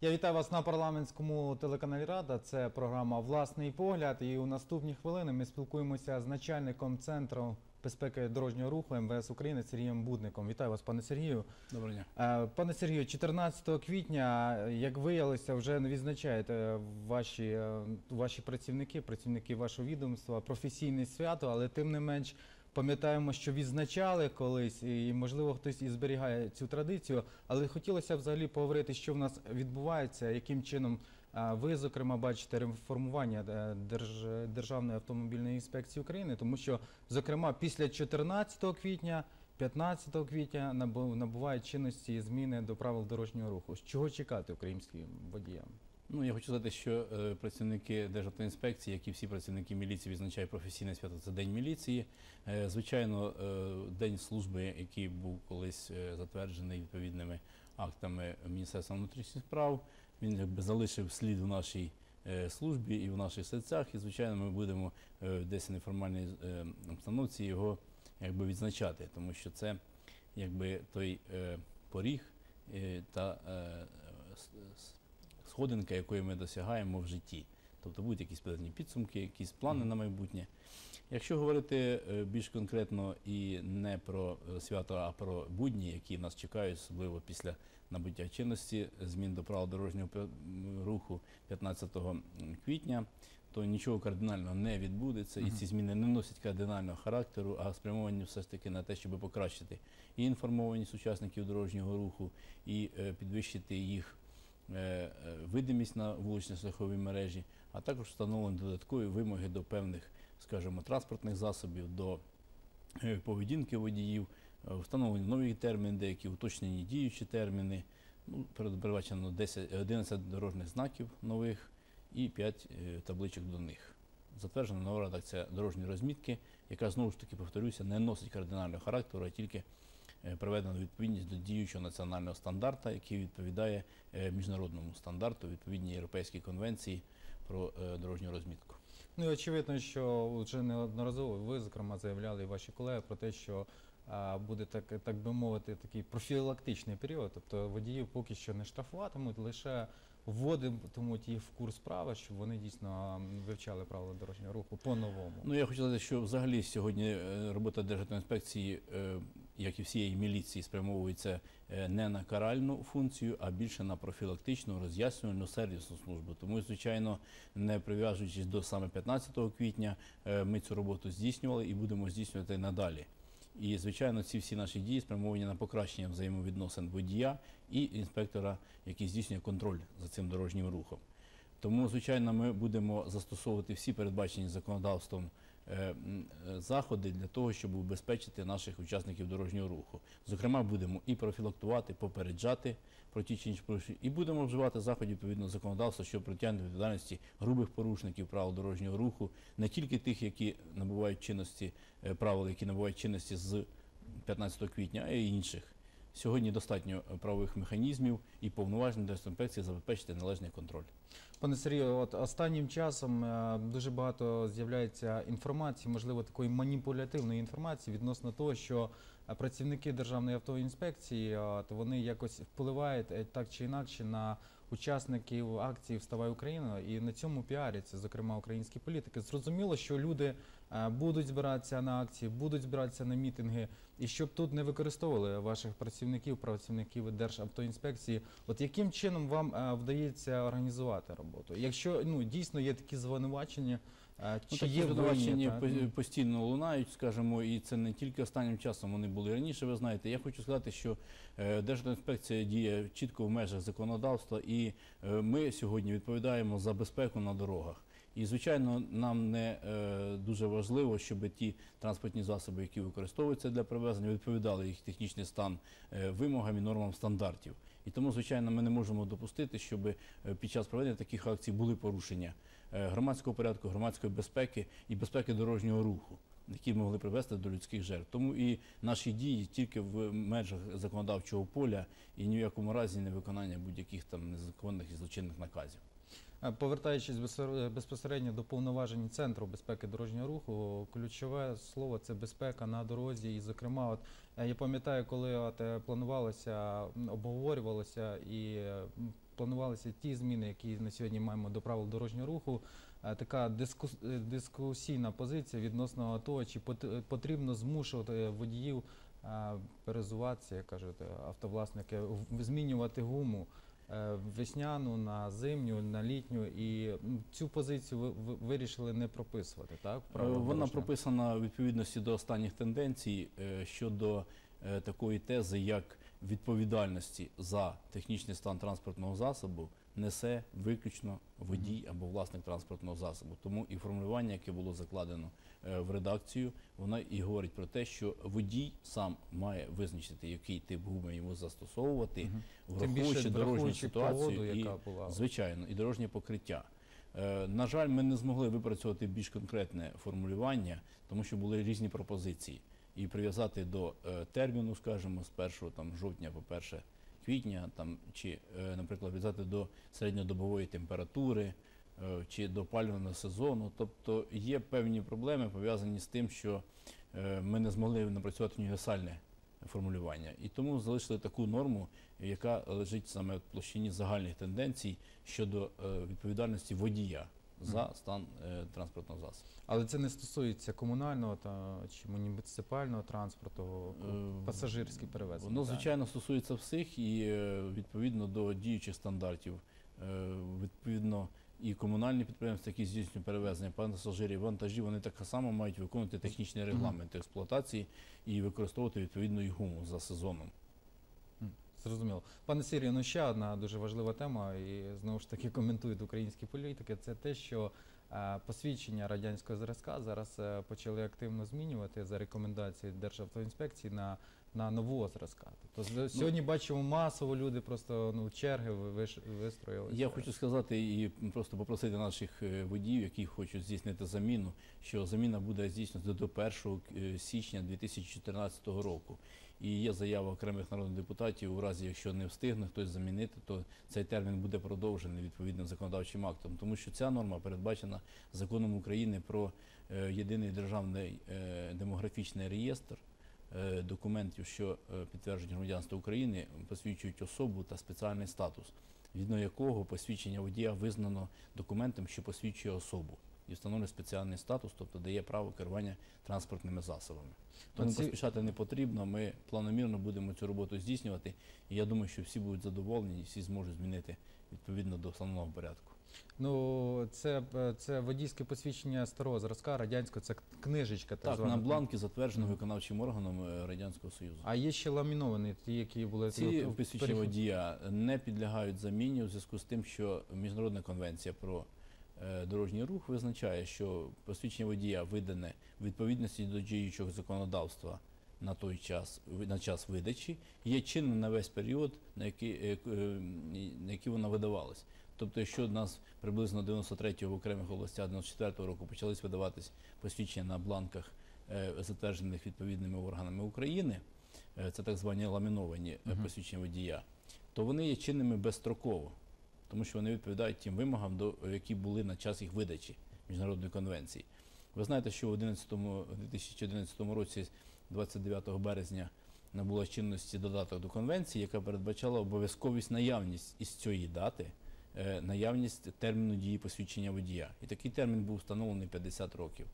Я вітаю вас на парламентському телеканалі Рада. Це програма Власний погляд. І у наступні хвилини ми спілкуємося з начальником центру безпеки дорожнього руху МВС України Сергієм Будником. Вітаю вас, пане Сергію. Доброго дня. Е, Пане Сергію, 14 квітня, як виявилося, вже не відзначаєте ваші, е, ваші працівники, працівники вашого відомства, професійне свято, але тим не менш пам'ятаємо, що відзначали колись, і можливо хтось і зберігає цю традицію. Але хотілося б взагалі поговорити, що в нас відбувається, яким чином ви, зокрема, бачите реформування е, Держ- Державної автомобільної інспекції України, тому що, зокрема, після 14 квітня. 15 квітня набу- набувають чинності зміни до правил дорожнього руху. Чого чекати українським водіям? Ну я хочу сказати, що е, працівники Державтоінспекції, як і всі працівники міліції, відзначають професійне свято. Це день міліції. Е, звичайно, е, день служби, який був колись е, затверджений відповідними актами Міністерства внутрішніх справ, він якби залишив слід в нашій. е, Службі і в наших серцях, і звичайно, ми будемо е, десь в неформальній е, обстановці його якби відзначати, тому що це якби той е, поріг е, та е, сходинка, якої ми досягаємо в житті. Тобто будуть якісь певні підсумки, якісь плани на майбутнє. Якщо говорити е, більш конкретно і не про е, свято, а про будні, які нас чекають, особливо після набуття чинності змін до правил дорожнього руху 15 квітня, то нічого кардинального не відбудеться, і ці зміни не носять кардинального характеру, а спрямовані все ж таки на те, щоб покращити і інформованість учасників дорожнього руху, і е, підвищити їх видимість на вулично-шляховій мережі, а також встановлені додаткові вимоги до певних, скажімо, транспортних засобів, до е, поведінки водіїв, е, встановлені нові терміни, деякі уточнені діючі терміни. Ну, передбачено 10, 11 дорожніх знаків нових і 5 е, табличок до них. Затверджена нова редакція дорожньої розмітки, яка знову ж таки повторюся, не носить кардинального характеру, а тільки е, приведена у відповідність до діючого національного стандарта, який відповідає е, міжнародному стандарту, відповідній Європейській конвенції про е, дорожню розмітку. Ну і очевидно, що вже неодноразово ви, зокрема, заявляли і ваші колеги про те, що буде так, так би мовити, такий профілактичний період. Тобто водіїв поки що не штрафуватимуть, лише вводитимуть їх в курс справи, щоб вони дійсно вивчали правила дорожнього руху по-новому. Ну я хочу сказати, що взагалі сьогодні робота Державної інспекції, як і всієї міліції, спрямовується е, не на каральну функцію, а більше на профілактичну, роз'яснювальну сервісну службу. Тому, звичайно, не прив'язуючись до саме 15 квітня, е, ми цю роботу здійснювали і будемо здійснювати надалі. І, звичайно, ці всі наші дії спрямовані на покращення взаємовідносин водія і інспектора, який здійснює контроль за цим дорожнім рухом. Тому, звичайно, ми будемо застосовувати всі передбачені законодавством заходи для того, щоб убезпечити наших учасників дорожнього руху. Зокрема, будемо і профілактувати, попереджати про ті чи інші порушення, і будемо вживати заходів відповідно законодавства, щоб притягнути відповідальності грубих порушників правил дорожнього руху, не тільки тих, які набувають чинності е, правил, які набувають чинності з 15 квітня, а й інших. Сьогодні достатньо е, правових механізмів і повноважень Держінспекції забезпечити належний контроль. Пане Сергію, от останнім часом е, дуже багато з'являється інформації, можливо, такої маніпулятивної інформації відносно того, що е, працівники Державної автоінспекції от, вони якось впливають так чи інакше на учасників акції Вставай Україна і на цьому піаряться, зокрема українські політики. Зрозуміло, що люди е, будуть збиратися на акції, будуть збиратися на мітинги, і щоб тут не використовували ваших працівників, працівників Державтоінспекції, от яким чином вам е, вдається організувати роботу? Якщо ну дійсно є такі звинувачення, е, Ну, чи є звинувачення по- ну, постійно лунають, скажімо, і це не тільки останнім часом, вони були раніше, ви знаєте. Я хочу сказати, що е, Держінспекція діє чітко в межах законодавства, і е, ми сьогодні відповідаємо за безпеку на дорогах. І, звичайно, нам не е, дуже важливо, щоб ті транспортні засоби, які використовуються для перевезення, відповідали їх технічний стан е, вимогам і нормам стандартів. І тому, звичайно, ми не можемо допустити, щоб е, під час проведення таких акцій були порушення громадського порядку, громадської безпеки і безпеки дорожнього руху. Які могли привести до людських жертв. Тому і наші дії тільки в межах законодавчого поля і ні в якому разі не виконання будь-яких там незаконних і злочинних наказів. Е, Повертаючись безпосередньо до повноважень центру безпеки дорожнього руху, ключове слово це безпека на дорозі. І, зокрема, от е, я пам'ятаю, коли от е, планувалося, обговорювалося і е, планувалися ті зміни, які на сьогодні маємо до правил дорожнього руху. Е, Така е, дискусійна позиція відносно того, чи пот- потрібно змушувати водіїв е, перезуватися, як кажуть е, автовласники, змінювати гуму е, весняну на зимню, на літню. І цю позицію ви, ви вирішили не прописувати, так? Е, Вона прописана в відповідності до останніх тенденцій е, щодо е, такої тези, як відповідальності за технічний стан транспортного засобу несе виключно водій або власник транспортного засобу. Тому і формулювання, яке було закладено е, в редакцію, вона і говорить про те, що водій сам має визначити, який тип гуми йому застосовувати, враховуючи дорожню ситуацію погоду, і була. Звичайно, і дорожнє покриття. Е, На жаль, ми не змогли випрацювати більш конкретне формулювання, тому що були різні пропозиції. І прив'язати до е, терміну, скажімо, з 1 там, жовтня по 1 квітня, там, чи, е, наприклад, прив'язати до середньодобової температури, е, чи до опалювального сезону. Тобто є певні проблеми пов'язані з тим, що ми не змогли напрацювати універсальне формулювання. І тому залишили таку норму, яка лежить саме в площині загальних тенденцій щодо відповідальності водія за стан е, транспортного засобу. Але це не стосується комунального та чи муніципального транспорту, Е, пасажирські перевезення. Воно, так? звичайно, стосується всіх і е, відповідно до діючих стандартів, е, відповідно і комунальні підприємства, які здійснюють перевезення пасажирів, вантажів, вони так само мають виконувати технічні регламенти експлуатації і використовувати відповідну і гуму за сезоном. Зрозуміло. Пане Сірію, ну ще одна дуже важлива тема, і знову ж таки коментують українські політики. Це те, що е, посвідчення радянського зразка зараз е, почали активно змінювати за рекомендацією Державтоінспекції на, на нового зразка. Тобто з- сьогодні бачимо масово люди просто ну черги вистроїли. Я хочу сказати і просто попросити наших е, водіїв, які хочуть здійснити заміну, що заміна буде здійснена до 1 е, січня 2014 року. І є заява окремих народних депутатів, у разі якщо не встигне хтось замінити, то цей термін буде продовжений відповідним законодавчим актом, тому що ця норма передбачена законом України про е, єдиний державний е, демографічний реєстр е, документів, що підтверджують громадянство України, посвідчують особу та спеціальний статус згідно якого посвідчення водія визнано документом, що посвідчує особу і встановлює спеціальний статус, тобто дає право керування транспортними засобами. Тому Оці- поспішати не потрібно. Ми планомірно будемо цю роботу здійснювати, і я думаю, що всі будуть задоволені і всі зможуть змінити відповідно до встановленого порядку. Ну це, е, це водійське посвідчення старого зразка, радянського, це книжечка так, Так, на бланки затверджено виконавчим органом е, Радянського Союзу. А є ще ламіновані, ті, які були Ці посвідчення водія не підлягають заміні у зв'язку з тим, що Міжнародна конвенція про дорожній рух визначає, що посвідчення водія видане в відповідності до діючого законодавства на той час, на час видачі, є чинним на весь період, на який, е, е, на який вона видавалась. Тобто, якщо у нас приблизно 93-го в окремих областях 94-го року почались видаватись посвідчення на бланках, е, затверджених відповідними органами України, е, це так звані ламіновані е, Мгм. посвідчення водія, то вони є чинними безстроково, тому що вони відповідають тим вимогам, до, які були на час їх видачі міжнародної конвенції. Ви знаєте, що у 2011 році, 29 березня, набула чинності додаток до конвенції, яка передбачала обов'язковість наявність із цієї дати, е, наявність терміну дії посвідчення водія. І такий термін був встановлений 50 років.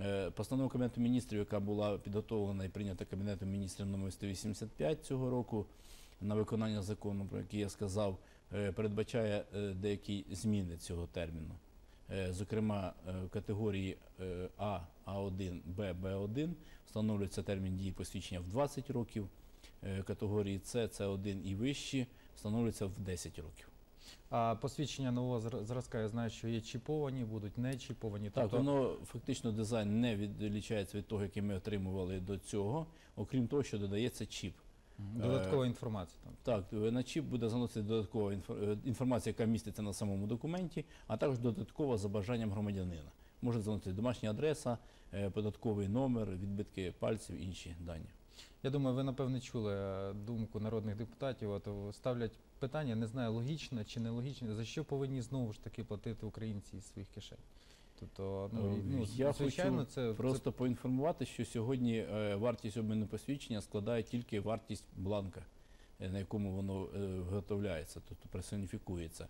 Е, Постанова Кабінету міністрів, яка була підготовлена і прийнята Кабінетом міністрів номер 185 цього року на виконання закону, про який я сказав, передбачає е, деякі зміни цього терміну. Е, Зокрема, е, в категорії е, А, А1, Б, Б1 встановлюється термін дії посвідчення в 20 років, е, категорії С, С1 і вищі встановлюється в 10 років. А посвідчення нового зразка, я знаю, що є чіповані, будуть не чіповані. Так, тобто, воно фактично дизайн не відлічається від того, який ми отримували до цього, окрім того, що додається чіп. Мгм, додаткова інформація. Там. Так, е, на чіп буде заносити додаткова е, інформація, яка міститься на самому документі, а також додаткова за бажанням громадянина. Може заносити домашня адреса, е, податковий номер, відбитки пальців, інші дані. Я думаю, ви напевне чули е, думку народних депутатів. От е, ставлять питання, не знаю, логічно чи нелогічно, за що повинні знову ж таки платити українці із своїх кишень. Тобто, ну, Е, ну я звичайно, хочу це Просто поінформувати, що сьогодні е, вартість обміну посвідчення складає тільки вартість бланка. е, на якому воно виготовляється, тобто персоніфікується.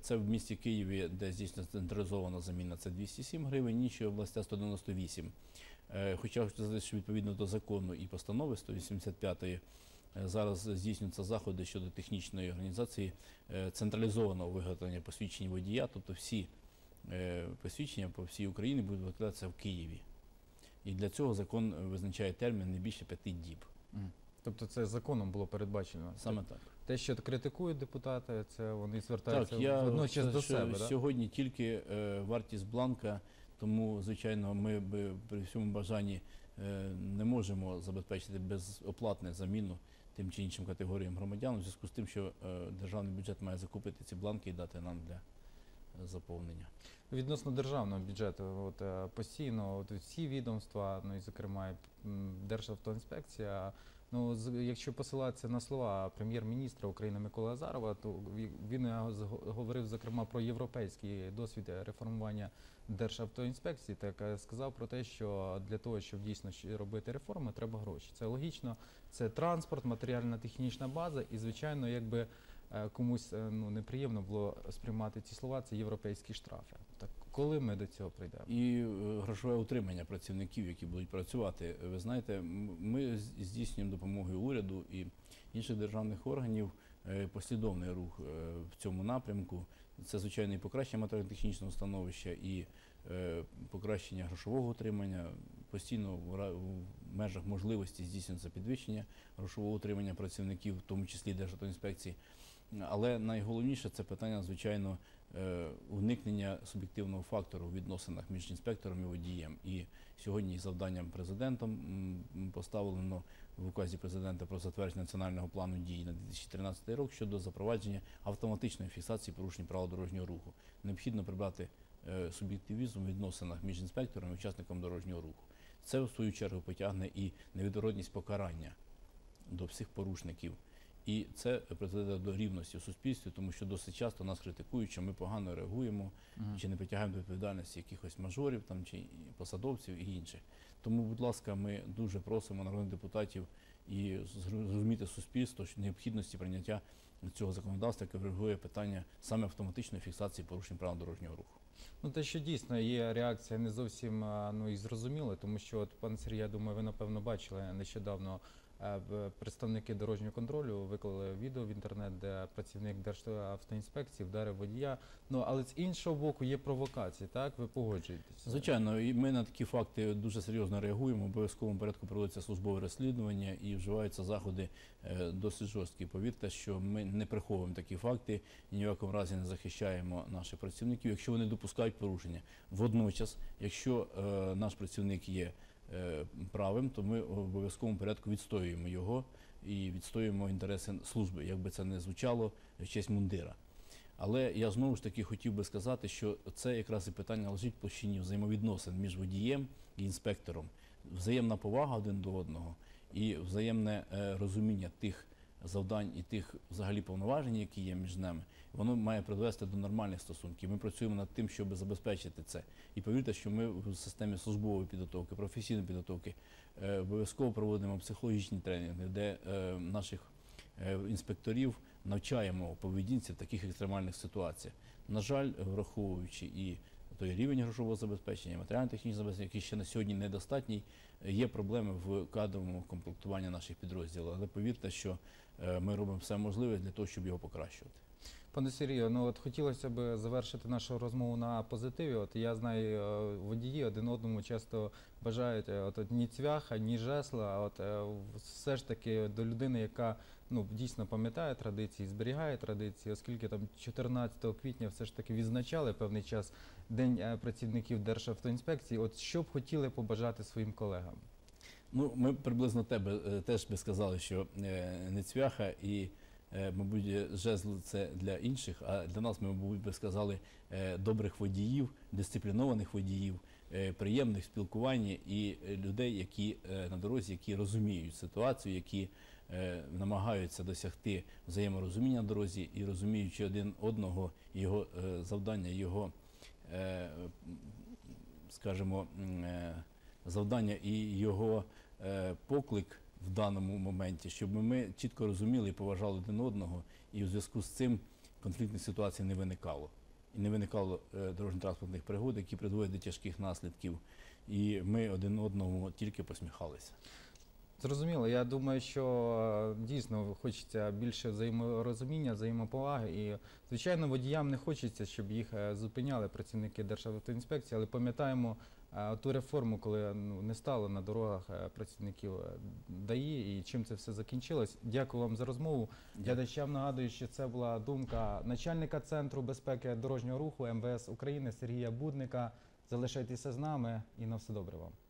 Це в місті Києві, де здійснена централізована заміна, це 207 гривень, інші області 198. Е, Хоча що відповідно до закону і постанови 185 е, зараз здійснюються заходи щодо технічної організації централізованого виготовлення посвідчень водія, тобто всі посвідчення по всій Україні будуть викладатися в Києві. І для цього закон е, визначає термін не більше п'яти діб. Тобто це законом було передбачено. Саме так. Те, що критикують депутати, це вони звертаються Так, я водночас до себе. Да? сьогодні тільки е, вартість бланка, тому звичайно ми би при всьому бажанні е, не можемо забезпечити безоплатне заміну тим чи іншим категоріям громадян, у зв'язку з тим, що е, державний бюджет має закупити ці бланки і дати нам для е, заповнення. Відносно державного бюджету, от е, постійно от всі відомства, ну і зокрема Державтоінспекція. Ну, з- якщо посилатися на слова прем'єр-міністра України Миколи Азарова, то він е, говорив зокрема про європейський досвід реформування Державтоінспекції, так е, сказав про те, що для того, щоб дійсно робити реформи, треба гроші. Це логічно, це транспорт, матеріальна технічна база, і звичайно, якби комусь е, ну неприємно було сприймати ці слова, це європейські штрафи. Так коли ми до цього прийдемо? І е, грошове утримання працівників, які будуть працювати. Ви знаєте, ми здійснюємо допомогою уряду і інших державних органів е, послідовний рух е, в цьому напрямку. Це звичайно і покращення матеріально-технічного становища, і е, покращення грошового утримання. Постійно в межах можливості здійснюється підвищення грошового утримання працівників, в тому числі Державтоінспекції. Але найголовніше це питання, звичайно, е, уникнення суб'єктивного фактору в відносинах між інспектором і водієм. І сьогодні завданням президентом поставлено в указі президента про затвердження національного плану дій на 2013 рік щодо запровадження автоматичної фіксації порушень правил дорожнього руху. Необхідно прибрати е, суб'єктивізм у відносинах між інспектором і учасником дорожнього руху. Це в свою чергу потягне і невідворотність покарання до всіх порушників. І це призведе до рівності в суспільстві, тому що досить часто нас критикують, що ми погано реагуємо Мгм. чи не притягаємо до відповідальності якихось мажорів там чи посадовців і інших. Тому, будь ласка, ми дуже просимо народних депутатів і зрозуміти суспільство що необхідності прийняття цього законодавства, яке врегулює питання саме автоматичної фіксації порушень правил дорожнього руху. Ну те, що дійсно є реакція не зовсім ну і зрозуміла, тому що от пан Сергій, я думаю, ви напевно бачили нещодавно. Е, Представники дорожнього контролю виклали відео в інтернет, де працівник Державтоінспекції вдарив водія. Ну але з іншого боку є провокації, так ви погоджуєтеся? Звичайно, і ми на такі факти дуже серйозно реагуємо. Обов'язковому порядку проводиться службове розслідування і вживаються заходи е, досить жорсткі. Повірте, що ми не приховуємо такі факти і ні в якому разі не захищаємо наших працівників, якщо вони допускають порушення. Водночас, якщо е, наш працівник є правим, то ми в обов'язковому порядку відстоюємо його і відстоюємо інтереси служби, як би це не звучало в честь мундира. Але я знову ж таки хотів би сказати, що це якраз і питання лежить в площині взаємовідносин між водієм і інспектором. Взаємна повага один до одного і взаємне е, розуміння тих завдань і тих взагалі повноважень, які є між нами, воно має привести до нормальних стосунків. Ми працюємо над тим, щоб забезпечити це. І повірте, що ми в системі службової підготовки, професійної підготовки е, обов'язково проводимо психологічні тренінги, де е, наших е, інспекторів навчаємо поведінці в таких екстремальних ситуаціях. На жаль, враховуючи і той рівень грошового забезпечення, матеріально-технічного забезпечення, який ще на сьогодні недостатній, є проблеми в кадровому комплектуванні наших підрозділів. Але повірте, що е, ми робимо все можливе для того, щоб його покращувати. Пане Сергію, ну от хотілося б завершити нашу розмову на позитиві. От я знаю, е, водії один одному часто бажають е, от, от ні цвяха, ні жесла. От е, все ж таки до людини, яка ну дійсно пам'ятає традиції, зберігає традиції, оскільки там 14 квітня все ж таки відзначали певний час День працівників Державтоінспекції. От що б хотіли побажати своїм колегам? Ну, ми приблизно тебе теж би сказали, що не цвяха і, мабуть, жезл це для інших, а для нас ми, мабуть, би сказали е, добрих водіїв, дисциплінованих водіїв, е, приємних в спілкуванні і е, людей, які е, на дорозі, які розуміють ситуацію, які е, намагаються досягти взаєморозуміння на дорозі і розуміючи один одного, його е, завдання, його, е, скажімо, е, завдання і його е, поклик в даному моменті, щоб ми чітко розуміли і поважали один одного, і у зв'язку з цим конфліктних ситуацій не виникало. І не виникало е, дорожньо-транспортних пригод, які призводять до тяжких наслідків. І ми один одному тільки посміхалися. Зрозуміло, я думаю, що е, дійсно хочеться більше взаєморозуміння, взаємоповаги. І, звичайно, водіям не хочеться, щоб їх е, зупиняли працівники Державтоінспекції, але пам'ятаємо е, ту реформу, коли ну, не стало на дорогах працівників ДАІ і чим це все закінчилось. Дякую вам за розмову. Глядачам нагадую, що це була думка начальника Центру безпеки дорожнього руху МВС України Сергія Будника. Залишайтеся з нами і на все добре вам.